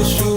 অন্তর জামি